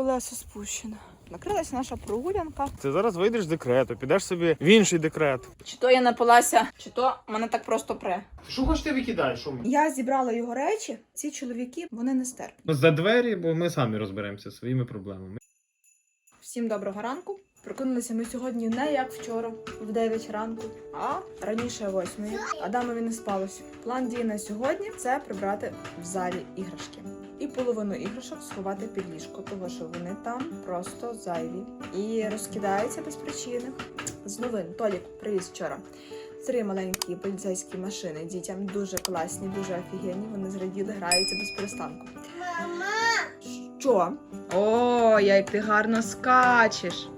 колесо спущене. Накрилася наша прогулянка. Ти зараз вийдеш з декрету, підеш собі в інший декрет. Чи то я напилася, чи то мене так просто пре. Що хочеш ти викидаєш? у мене? Я зібрала його речі. Ці чоловіки вони не стерпні. За двері, бо ми самі розберемося зі своїми проблемами. Всім доброго ранку. Прокинулися ми сьогодні не як вчора, в 9 ранку, а раніше 8. Адамові не спалося. План дії на сьогодні це прибрати в залі іграшки. І половину іграшок сховати під ліжко, тому що вони там просто зайві і розкидаються без причини. З новин Толік привіз вчора. Три маленькі поліцейські машини дітям дуже класні, дуже офігенні. Вони зраділи, граються без перестанку. Що? О, як ти гарно скачеш.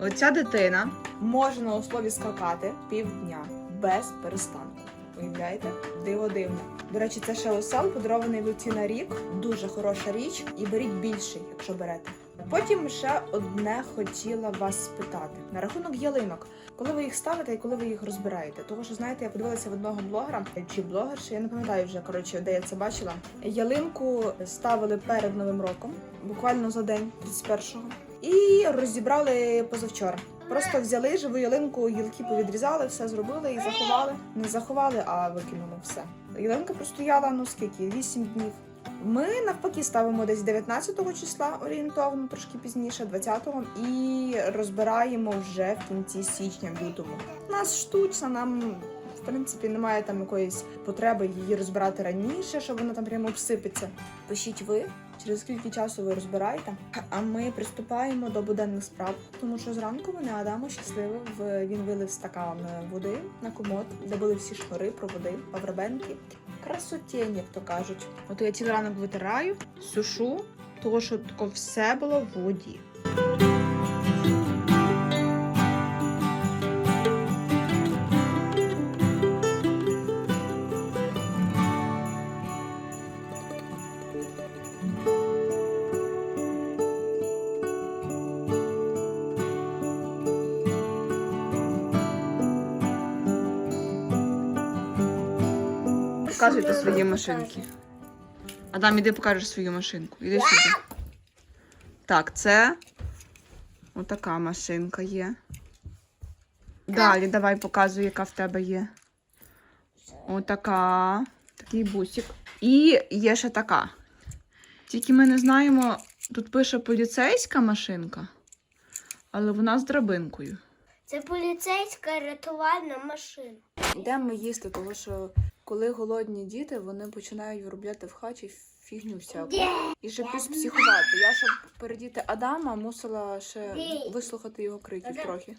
Оця дитина може на услові скакати півдня без перестанку. Уявляєте? Диво дивно. До речі, це шелосел, подарований Люці на рік. Дуже хороша річ. І беріть більший, якщо берете. Потім ще одне хотіла вас спитати на рахунок ялинок. Коли ви їх ставите і коли ви їх розбираєте? Того що знаєте, я подивилася в одного блогера чи блогерша, я не пам'ятаю вже коротше, де я це бачила. Ялинку ставили перед новим роком, буквально за день, 31-го, і розібрали позавчора. Просто взяли живу ялинку, гілки повідрізали, все зробили і заховали. Не заховали, а викинули все. Ялинка простояла ну скільки? 8 днів. Ми навпаки ставимо десь 19 числа орієнтовно, трошки пізніше, 20-го, і розбираємо вже в кінці січня, в. Нас штучна, нам принципі немає там якоїсь потреби її розбирати раніше, щоб вона там прямо обсипеться. Пишіть ви, через скільки часу ви розбираєте. А ми приступаємо до буденних справ, тому що зранку мене Адамо щасливо в він вилив стакан води на комод, де були всі шнури, проводи, павербенки. Красотень, як то кажуть. От я цілий ранок витираю, сушу, того що тако все було в воді. Показуйте свої машинки. Адам, іди покажеш свою машинку. Іди сюди. Так, це отака машинка є. Далі давай показуй, яка в тебе є. Отака. Такий бусик. І є ще така. Тільки ми не знаємо, тут пише поліцейська машинка, але вона з драбинкою. Це поліцейська рятувальна машина. Йдемо їсти, тому що коли голодні діти, вони починають виробляти в хаті фігню всяку. І щоб психувати. Я, щоб передіти Адама, мусила ще вислухати його криків трохи.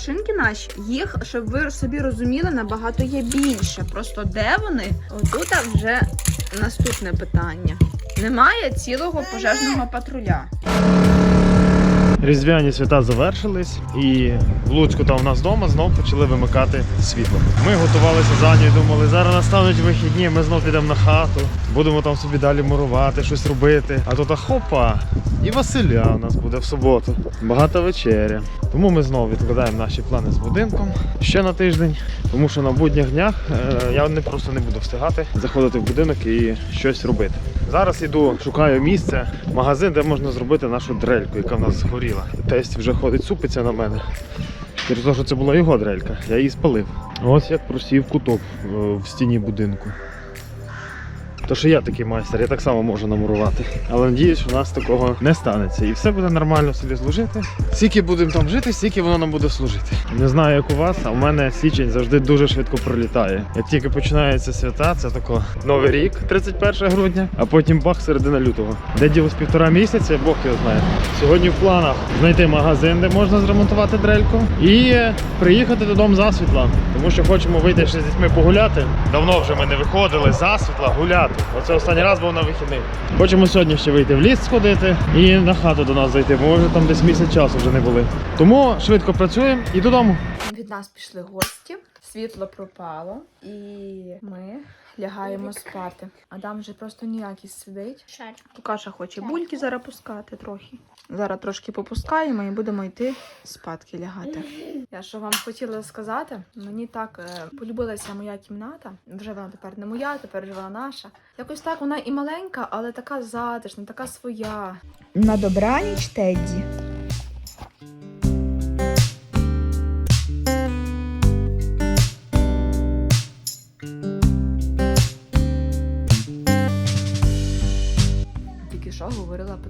Машинки наші. Їх, щоб ви собі розуміли, набагато є більше. Просто де вони? Отут вже наступне питання. Немає цілого пожежного патруля. Різдвяні свята завершились, і в Луцьку та в нас вдома знов почали вимикати світло. Ми готувалися за ніч, думали, зараз настануть вихідні, ми знов підемо на хату, будемо там собі далі мурувати, щось робити. А тут хопа, і Василя у нас буде в суботу. Багата вечеря. Тому ми знову відкладаємо наші плани з будинком ще на тиждень, тому що на будніх днях е, я не просто не буду встигати заходити в будинок і щось робити. Зараз іду, шукаю місце, магазин, де можна зробити нашу дрельку, яка в нас згоріла. Тесть вже ходить, супиться на мене. Через те, що це була його дрелька, я її спалив. Ось як просів куток е, в стіні будинку. То що я такий майстер, я так само можу намурувати. Але надіюсь, у нас такого не станеться. І все буде нормально собі служити. Скільки будемо там жити, стільки воно нам буде служити. Не знаю, як у вас, а в мене січень завжди дуже швидко пролітає. Як тільки починаються свята, це тако новий рік, 31 грудня, а потім бах середина лютого. Де ділось півтора місяця, Бог його знає. Сьогодні в планах знайти магазин, де можна зремонтувати дрельку, і приїхати додому засвітла, тому що хочемо вийти ще з дітьми погуляти. Давно вже ми не виходили засвітла гуляти. Оце останній раз був на вихідних. Хочемо сьогодні ще вийти в ліс сходити і на хату до нас зайти, бо ми вже там десь місяць часу вже не були. Тому швидко працюємо і додому. Від нас пішли гості, світло пропало, і ми лягаємо спати. Адам вже просто ніякий сидить. Шар. Покаша хоче бульки зараз пускати трохи. Зараз трошки попускаємо і будемо йти спадки лягати. Я що вам хотіла сказати, мені так е, полюбилася моя кімната. Вже вона тепер не моя, тепер вже вона наша. Якось так вона і маленька, але така затишна, така своя. На добраніч, Тедді.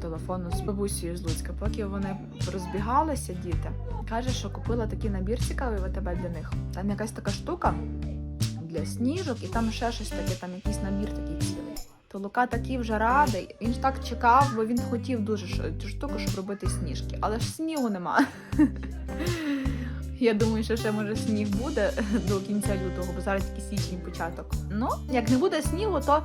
Телефону з бабусею з Луцька, поки вони розбігалися, діти. Каже, що купила такий набір цікавий АТБ для них. Там якась така штука для сніжок, і там ще щось таке, там якийсь набір такий цілий. То Лука такий вже радий. Він ж так чекав, бо він хотів дуже цю штуку, щоб робити сніжки. Але ж снігу нема. Я думаю, що ще може сніг буде до кінця лютого, бо зараз тільки січень початок. Ну, як не буде снігу, то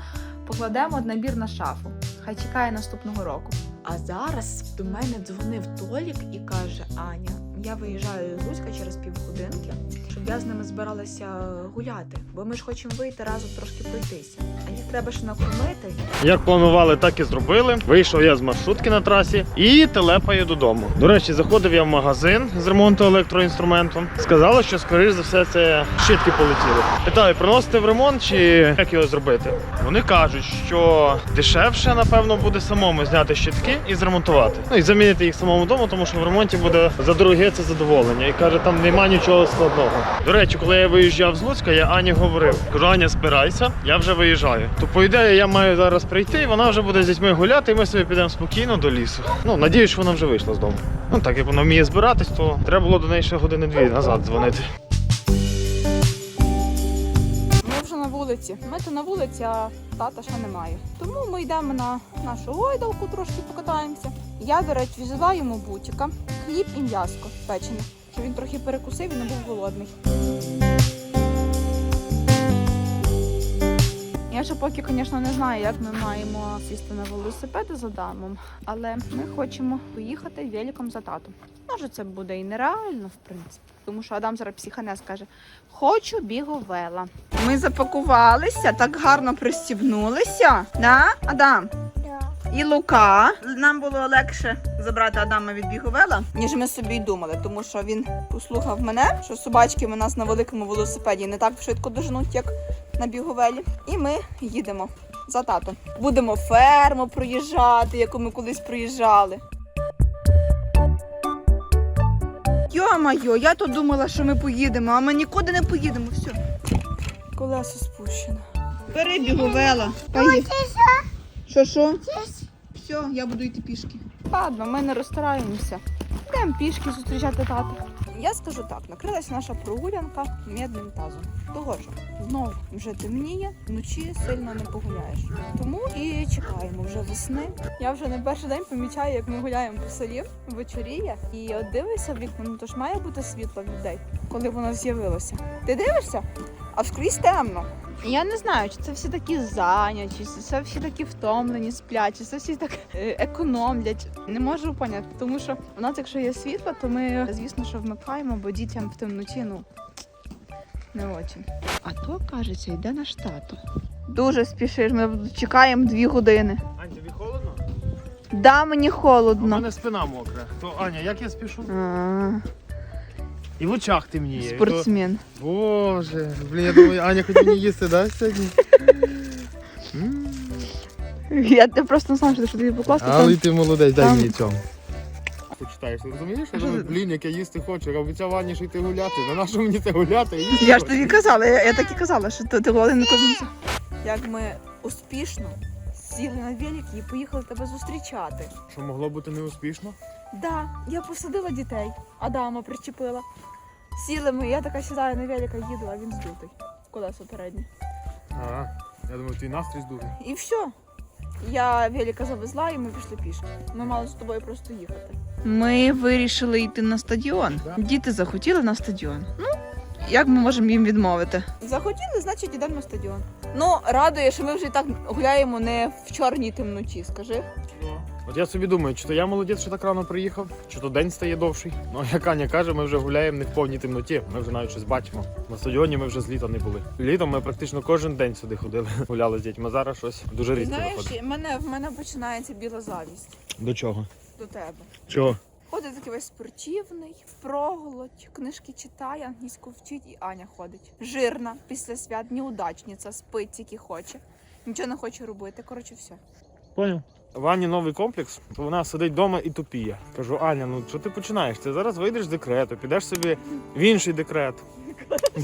покладемо набір на шафу. Хай чекає наступного року. А зараз до мене дзвонив Толік і каже: Аня, я виїжджаю з Луцька через півгодинки, щоб я з ними збиралася гуляти, бо ми ж хочемо вийти разом трошки пройтися. А їх треба ж накормити. Як планували, так і зробили. Вийшов я з маршрутки на трасі і телепаю додому. До речі, заходив я в магазин з ремонту електроінструменту. Сказали, що скоріш за все це щитки полетіли. Питаю, приносити в ремонт чи як його зробити? Вони кажуть, що дешевше, напевно, буде самому зняти щитки і зремонтувати. Ну і замінити їх самому дому, тому що в ремонті буде за дороге це задоволення. І каже, там нема нічого складного. До речі, коли я виїжджав з Луцька, я Ані говорив: кажу, Аня, збирайся, я вже виїжджаю. То по ідеї я маю зараз прийти, і вона вже буде з дітьми гуляти, і ми собі підемо спокійно до лісу. Ну, надіюсь, вона вже вийшла з дому. Ну так як вона вміє збиратись, то треба було до неї ще години-дві назад дзвонити. Вулиці. Ми то на вулиці, а тата ще немає. Тому ми йдемо на нашу гойдалку, трошки покатаємося. Я, до речі, взяла йому бутіка, хліб і м'яско печене, щоб він трохи перекусив і не був голодний. Я ще поки, звісно, не знаю, як ми маємо сісти на велосипеди з Адамом, але ми хочемо поїхати великом за татом. Може, це буде і нереально, в принципі. Тому що Адам зараз психане скаже: Хочу біговела. Ми запакувалися, так гарно пристібнулися. Да, Адам? І Лука. Нам було легше забрати Адама від біговела, ніж ми собі й думали, тому що він послухав мене, що собачки у нас на великому велосипеді не так швидко дожнуть, як на біговелі. І ми їдемо за татом. Будемо ферму проїжджати, яку ми колись проїжджали. Йо-майо, я то думала, що ми поїдемо, а ми нікуди не поїдемо. Все. Колесо спущено. Бери біговела. Що що? Все, я буду йти пішки. Ладно, ми не розстараємося. Йдемо пішки зустрічати тата. Я скажу так, накрилась наша прогулянка м'ядним тазом. Того що знову вже темніє, вночі сильно не погуляєш. Тому і чекаємо вже весни. Я вже не перший день помічаю, як ми гуляємо по селі, вечоріє, і от дивишся в вікно, ну то ж має бути світло людей, коли воно з'явилося. Ти дивишся? А вскрізь темно. Я не знаю, чи це всі такі зайняті, чи це всі такі втомлені, сплять, чи це всі так е, економлять. Не можу поняти, тому що у нас, якщо є світло, то ми, звісно, що вмикаємо, бо дітям в темноті, ну не очень. А то, кажеться, йде наш тато. Дуже спішиш, ми чекаємо дві години. Ань, тобі холодно? Да, мені У мене спина мокра. То Аня, як я спішу? А, І в очах темніє. Спортсмен. То- Боже, блін, я думаю, Аня хоч мені їсти, да, сьогодні? М. Я я просто не знаю, що тобі покласти. Але там. ти молодець, дай там- мені цьому. Почитаєш, розумієш? Я Я думаю, блін, як я їсти хочу, а обіцяв Ані, що йти гуляти. На нашу мені це гуляти? Їсти Я ж хочу. тобі казала, я, я так і казала, що ти, ти голодний не кормився. Як ми успішно сіли на велик і поїхали тебе зустрічати. Що могло бути неуспішно? Да, я посадила дітей, Адама причепила. Сіли ми, я така сідаю на велика, їду, а він здутий. Колесо переднє. А, я думаю, твій настрій здурий. І все. Я велика завезла і ми пішли пішки. Ми мали з тобою просто їхати. Ми вирішили йти на стадіон. Діти захотіли на стадіон. Ну, як ми можемо їм відмовити? Захотіли, значить йдемо на стадіон. Ну, радує, що ми вже і так гуляємо не в чорній темноті, скажи. От я собі думаю, чи то я молодець, що так рано приїхав, чи то день стає довший. Ну, як Аня каже, ми вже гуляємо не в повній темноті. Ми вже навіть щось бачимо. На стадіоні ми вже з літа не були. Літом ми практично кожен день сюди ходили, гуляли з дітьми. Зараз щось дуже рідко Знаєш, виходить. в мене, в мене починається біла завість До чого? до тебе. Чого? Ходить такий весь спортивний, впроголодь, книжки читає, англійську вчить і Аня ходить. Жирна, після свят, неудачниця, спить тільки хоче. Нічого не хоче робити. Коротше, все. Поняв. В Ані новий комплекс, то вона сидить вдома і тупіє. Кажу, Аня, ну що ти починаєш? Ти зараз вийдеш з декрету, підеш собі в інший декрет.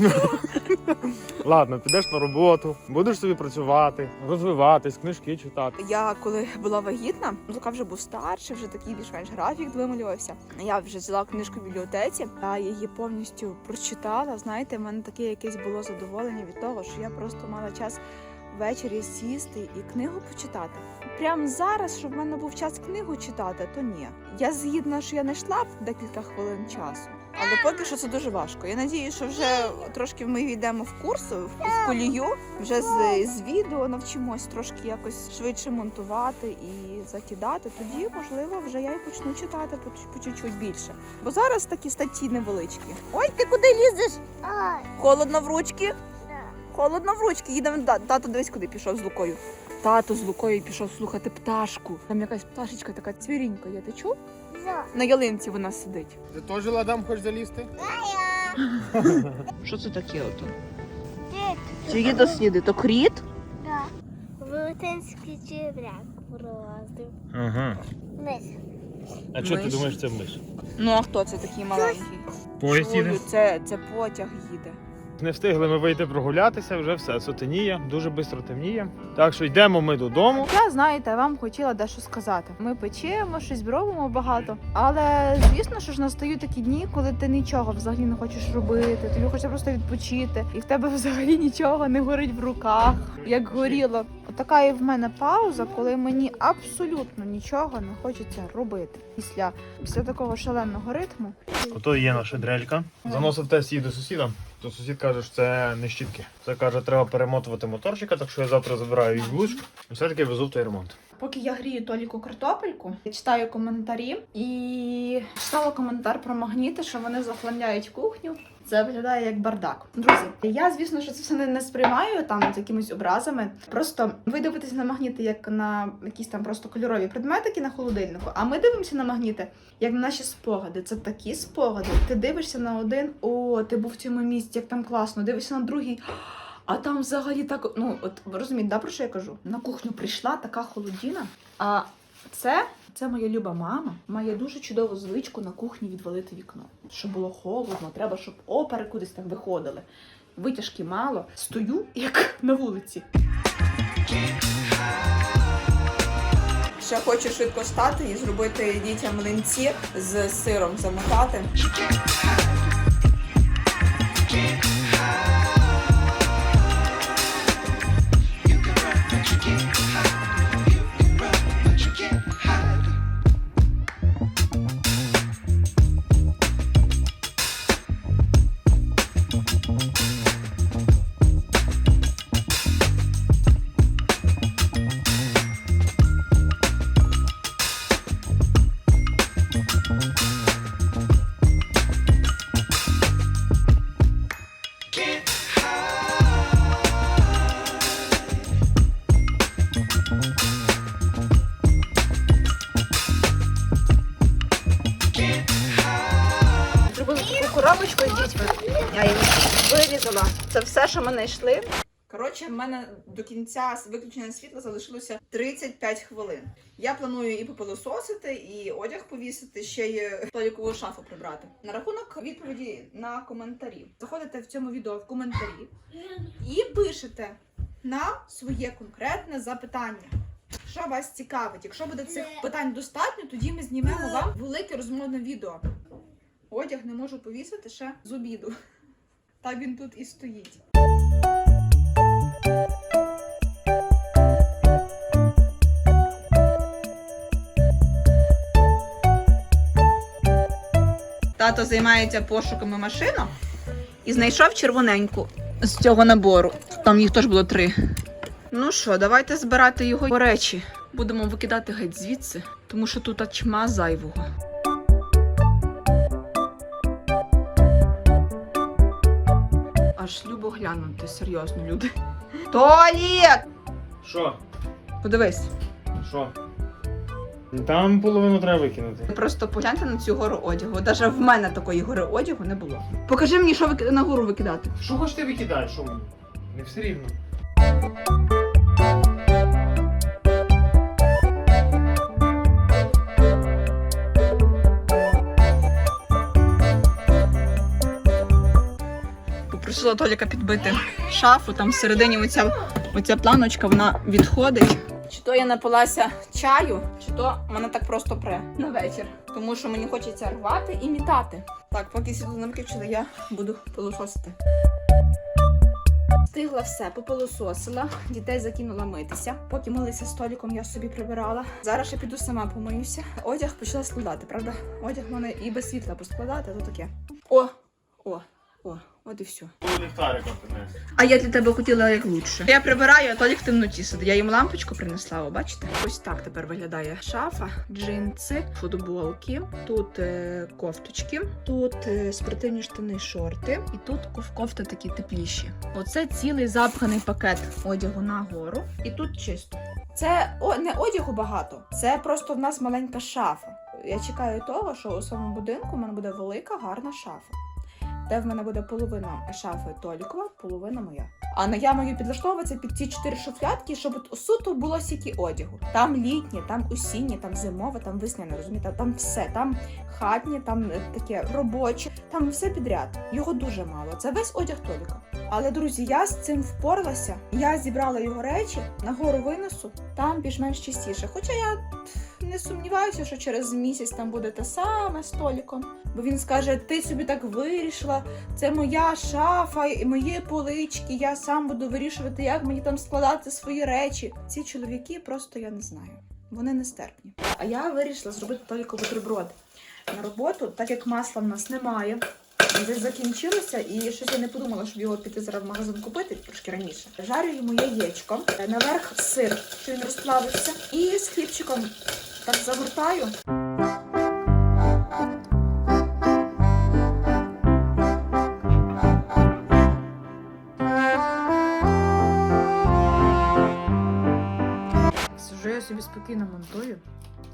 Ладно, підеш на роботу, будеш собі працювати, розвиватись, книжки читати. Я коли була вагітна, Лука вже був старший, вже такий більш-менш графік вималювався. Я вже взяла книжку в бібліотеці, я її повністю прочитала. Знаєте, в мене таке якесь було задоволення від того, що я просто мала час ввечері сісти і книгу почитати. Прямо зараз, щоб в мене був час книгу читати, то ні. Я згідна, що я не йшла б декілька хвилин часу. Але поки що це дуже важко. Я надію, що вже трошки ми війдемо в курс, в, колію, вже з, з відео навчимось трошки якось швидше монтувати і закидати. Тоді, можливо, вже я і почну читати по чуть-чуть більше. Бо зараз такі статті невеличкі. Ой, ти куди лізеш? Холодно в ручки. Холодно в ручки. Їдемо. Тато дивись, куди пішов з Лукою. Тато з Лукою пішов слухати пташку. Там якась пташечка така цвірінька. Я ти чув? Да. На ялинці вона сидить. Ти теж ладам хочеш залізти? Що це таке ото? Це є досліди, то кріт? да. Велетенський черв'як пролазив. Ага. Мис. А чого ти думаєш, це миш? Ну а хто це такий маленький? Поїзд їде. Це, це потяг їде. Не встигли ми вийти прогулятися, вже все сутеніє, дуже швидко темніє. Так що йдемо ми додому. Я знаєте, вам хотіла дещо сказати. Ми печемо, щось робимо багато. Але звісно, що ж настають такі дні, коли ти нічого взагалі не хочеш робити. Тобі хочеться просто відпочити, і в тебе взагалі нічого не горить в руках, як горіло. Отака і в мене пауза, коли мені абсолютно нічого не хочеться робити. Після, після такого шаленого ритму. Ото є наша дрелька. Заносив тест її до сусіда. То сусід каже, що це не щітки. Це каже, треба перемотувати моторчика, так що я завтра забираю їх в і все-таки везу той ремонт. Поки я грію Толіку картопельку, читаю коментарі і читала коментар про магніти, що вони захламляють кухню. Це виглядає як бардак. Друзі, я звісно, що це все не, сприймаю там з якимись образами. Просто ви дивитесь на магніти як на якісь там просто кольорові предметики на холодильнику. А ми дивимося на магніти як на наші спогади. Це такі спогади. Ти дивишся на один, о, ти був в цьому місці, як там класно. Дивишся на другий. А там взагалі так, ну от розумієте, да, про що я кажу? На кухню прийшла така холодіна. А це, це моя люба мама має дуже чудову звичку на кухні відвалити вікно. Щоб було холодно, треба, щоб опери кудись так виходили. Витяжки мало. Стою як на вулиці. Ще хочу швидко стати і зробити дітям млинці з сиром замотати. Що ми знайшли. Коротше, в мене до кінця виключення світла залишилося 35 хвилин. Я планую і попилососити, і одяг повісити, ще й столікову шафу прибрати. На рахунок відповіді на коментарі. Заходите в цьому відео в коментарі і пишете на своє конкретне запитання. Що вас цікавить? Якщо буде цих питань достатньо, тоді ми знімемо вам велике розмовне відео. Одяг не можу повісити ще з обіду. Так він тут і стоїть. Тато займається пошуками машинок. і знайшов червоненьку з цього набору. Там їх теж було три. Ну що, давайте збирати його речі. Будемо викидати геть звідси, тому що тут чма зайвого. Аж любо глянути, серйозно, люди. Туалет! Що? Подивись. Що? Там половину треба викинути. Просто погляньте на цю гору одягу. Навіть в мене такої гори одягу не було. Покажи мені, що ви на гору викидати. Що хочете викидати, що мені? Не все рівно. Попросила Толіка підбити шафу, там всередині оця, оця планочка вона відходить. Чи то я напилася чаю, чи то мене так просто пре на вечір. Тому що мені хочеться рвати і мітати. Так, поки світло не виключили, я буду пилососити. Встигла все, попилососила, дітей закинула митися. Поки милися століком, я собі прибирала. Зараз ще піду сама помиюся. Одяг почала складати, правда? Одяг в мене і без світла поскладати, то таке. О, о, о, от і все. А я для тебе хотіла як лучше. Я прибираю, а Толік в темноті сидить. Я їм лампочку принесла, о, бачите? Ось так тепер виглядає шафа, джинси, футболки, тут е, кофточки, тут е, спортивні штани, шорти, і тут кофти такі тепліші. Оце цілий запханий пакет одягу на гору, і тут чисто. Це о, не одягу багато, це просто в нас маленька шафа. Я чекаю того, що у своєму будинку в мене буде велика, гарна шафа де в мене буде половина шафи Толікова, половина моя. А на я маю підлаштовуватися під ці чотири шуфлятки, щоб суто було стільки одягу. Там літнє, там осіннє, там зимове, там весняне, розумієте? Там все, там хатнє, там е, таке робоче, там все підряд. Його дуже мало. Це весь одяг Толіка. Але друзі, я з цим впоралася. Я зібрала його речі, нагору винесу, там більш-менш чистіше. Хоча я не сумніваюся, що через місяць там буде те саме з Толіком. Бо він скаже: ти собі так вирішила, це моя шафа і мої полички. Я сам буду вирішувати, як мені там складати свої речі. Ці чоловіки просто я не знаю. Вони нестерпні. А я вирішила зробити Толіку бутерброд на роботу, так як масла в нас немає. Десь закінчилося, і щось я не подумала, щоб його піти зараз в магазин купити трошки раніше. Жарю йому яєчко, наверх сир, що він розплавився, і з хлібчиком так загортаю. Сижу я собі спокійно монтую.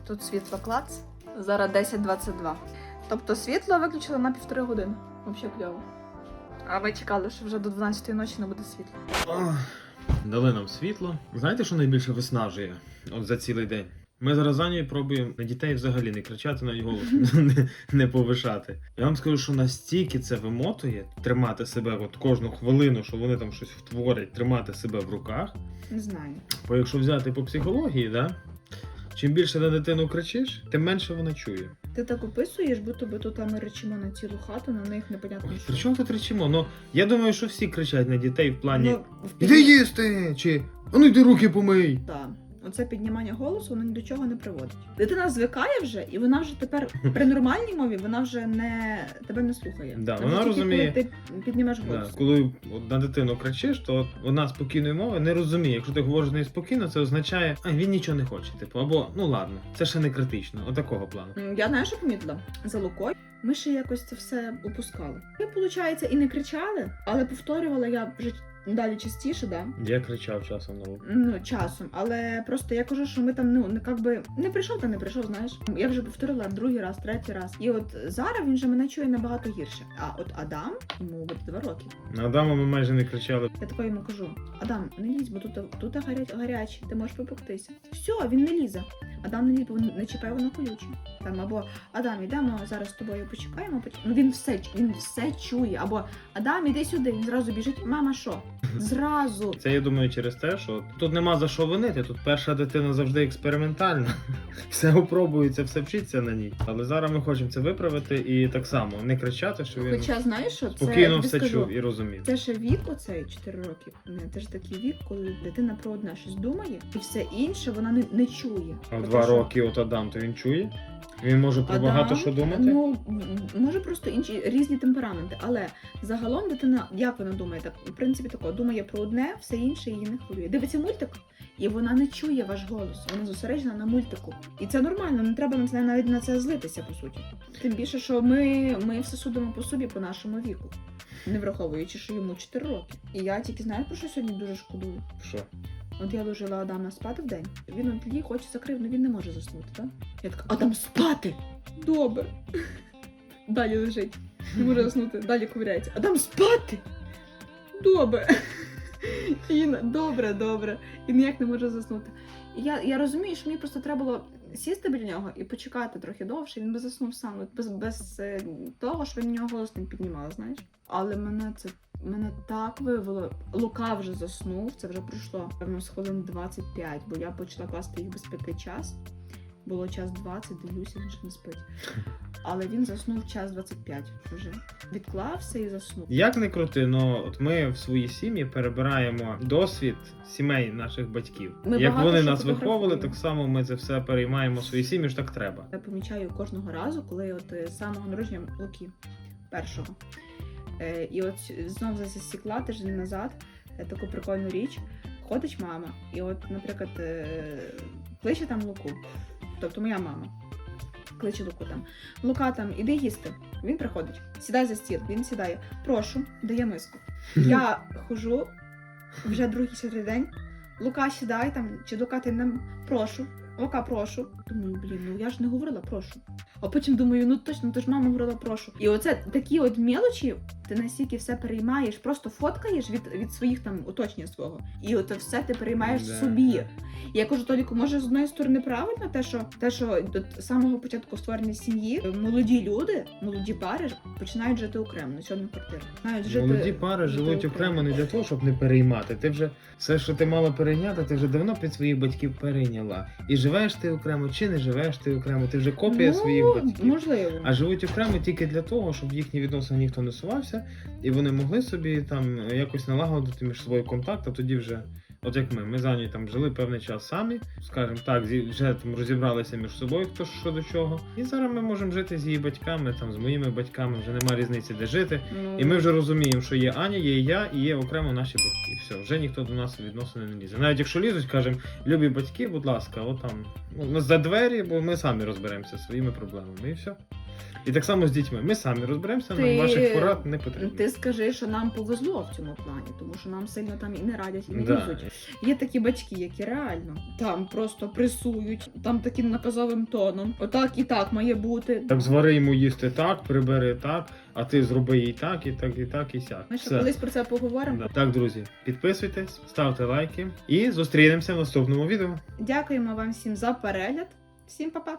Тут світло клац. Зараз 10.22. Тобто світло виключили на півтори години. Взагалі кльово. А ви чекали, що вже до 12 ночі не буде світла. Ох, Дали нам світло. Знаєте, що найбільше виснажує от за цілий день? Ми зараз за нею пробуємо на дітей взагалі не кричати на голос, не, не повишати. Я вам скажу, що настільки це вимотує тримати себе от кожну хвилину, що вони там щось втворять, тримати себе в руках. Не знаю. Бо якщо взяти по психології, да, чим більше на дитину кричиш, тим менше вона чує. Ти так описуєш, будто би тут ми речимо на цілу хату, на них непонятно Ой, що. При чому тут речимо? Ну я думаю, що всі кричать на дітей в плані Ну, в Іди їсти! Чи а ну йди руки помий. Так. Оце піднімання голосу воно ні до чого не приводить. Дитина звикає вже, і вона вже тепер при нормальній мові вона вже не тебе не слухає. Да, Вона тільки, розуміє. Коли ти піднімеш Да, голос. коли на дитину кричиш, то вона спокійної мови не розуміє. Якщо ти говориш з нею спокійно, це означає, а він нічого не хоче. Типу, або ну ладно, це ще не критично, отакого плану. Я знаєш, що помітила? За Лукою ми ще якось це все опускали. І виходить, і не кричали, але повторювала я вже далі частіше, да. Я кричав часом на. Ну, часом. Але просто я кажу, що ми там ну не как би не прийшов, та не прийшов, знаєш. Я вже повторила другий раз, третій раз. І от зараз він же мене чує набагато гірше. А от Адам, йому буде два роки. На Адама ми майже не кричали. Я тако йому кажу: Адам, не лізь, бо тут, тут гаря... гарячий, ти можеш попектися. Все, він не лізе. Адам не лізе, бо не чіпай, воно колюче. Там або Адам, йдемо зараз з тобою почекаємо. поч- Ну він все він все чує. Або Адам, іди сюди. Він зразу біжить. Мама, що? Зразу. Це я думаю через те, що тут нема за що винити. Тут перша дитина завжди експериментальна. Все опробується, все вчиться на ній. Але зараз ми хочемо це виправити і так само не кричати, що він Хоча знаєш, що це спокійно тобі все скажу, чув і розумів. Це ще вік, оцей 4 роки. Не, Це ж такий вік, коли дитина про одне щось думає, і все інше вона не, не чує. А в два що? роки от Адам, то він чує? Він може про Адам, багато що думати? Ну, м, може просто інші різні темпераменти, але загалом дитина, як вона думає, так в принципі тако, думає про одне, все інше її не хвилює. Дивиться мультик, і вона не чує ваш голос, вона зосереджена на мультику. І це нормально, не треба навіть на це злитися, по суті. Тим більше, що ми, ми все судимо по собі, по нашому віку, не враховуючи, що йому 4 роки. І я тільки знаю, про що сьогодні дуже шкодую. Що? От я ложила Адама спати в день. Він от її хоче закрив, але він не може заснути, так? Я така, Адам спати! Добре. Далі лежить. Не може заснути, далі ковиряється. Адам спати! Добре. І він, добре, добре. І ніяк не може заснути. І я, я розумію, що мені просто треба було сісти біля нього і почекати трохи довше. Він би заснув сам, без, без е, того, що він нього голос не піднімала, знаєш. Але мене це мене так вивело. Лука вже заснув, це вже пройшло певно з хвилин 25, бо я почала класти їх без п'яти час. Було час 20, дивлюся, він ще не спить. Але він заснув час 25 вже. Відклався і заснув. Як не крути, но от ми в своїй сім'ї перебираємо досвід сімей наших батьків. Ми Як багато вони що нас виховували, так само ми це все переймаємо в свої сім'ї, ж так треба. Я помічаю кожного разу, коли от е, з самого народження Луки першого. Е, і от знов засікла тиждень назад е, таку прикольну річ. Ходить мама, і от, наприклад, е, кличе там Луку, тобто моя мама. Кличе Луку там. Лука там, іди їсти. Він приходить, сідай за стіл, він сідає. Прошу, дає миску. Я хожу вже другий чи третій день. Лука, сідай там, чи Лука, ти нам прошу. Лука, прошу. Думаю, блін, ну я ж не говорила прошу. А потім думаю, ну точно, то ж мама говорила прошу. І оце такі от мелочі, ти настільки все переймаєш, просто фоткаєш від, від своїх там оточення свого. І от все ти переймаєш Да, собі. я кажу, Толіку, може з одної сторони правильно те, що те, що до самого початку створення сім'ї молоді люди, молоді пари починають жити окремо на цьому квартирі. Починають жити Молоді пари жити живуть окремо не для того, щоб не переймати. Ти вже все, що ти мала перейняти, ти вже давно під своїх батьків перейняла. І живеш ти окремо, чи не живеш ти окремо, ти вже копія ну, своїх батьків. Можливо. А живуть окремо тільки для того, щоб їхні відносини ніхто не сувався, і вони могли собі там якось налагодити між собою контакт, а тоді вже. От як ми, ми з Ані там жили певний час самі, скажімо так, вже там розібралися між собою, хто що до чого. І зараз ми можемо жити з її батьками, там з моїми батьками, вже немає різниці, де жити. Ну, І ми вже розуміємо, що є Аня, є я і є окремо наші батьки. Все, вже ніхто до нас відносини не лізе. Навіть якщо лізуть, кажемо, любі батьки, будь ласка, от там ну, за двері, бо ми самі розберемося зі своїми проблемами. І все. І так само з дітьми. Ми самі розберемося, нам Ти- ваших порад не потрібно. Ти скажи, що нам повезло в цьому плані, тому що нам сильно там і не радять, і не Да. лізуть. Є такі батьки, які реально там просто пресують, там таким наказовим тоном. Отак і так має бути. Так звари йому їсти так, прибери так, а ти зроби їй так, і так, і так, і сяк. Ми ще Все. колись про це поговоримо. Да. Так, друзі, підписуйтесь, ставте лайки і зустрінемося в наступному відео. Дякуємо вам всім за перегляд. Всім па-па!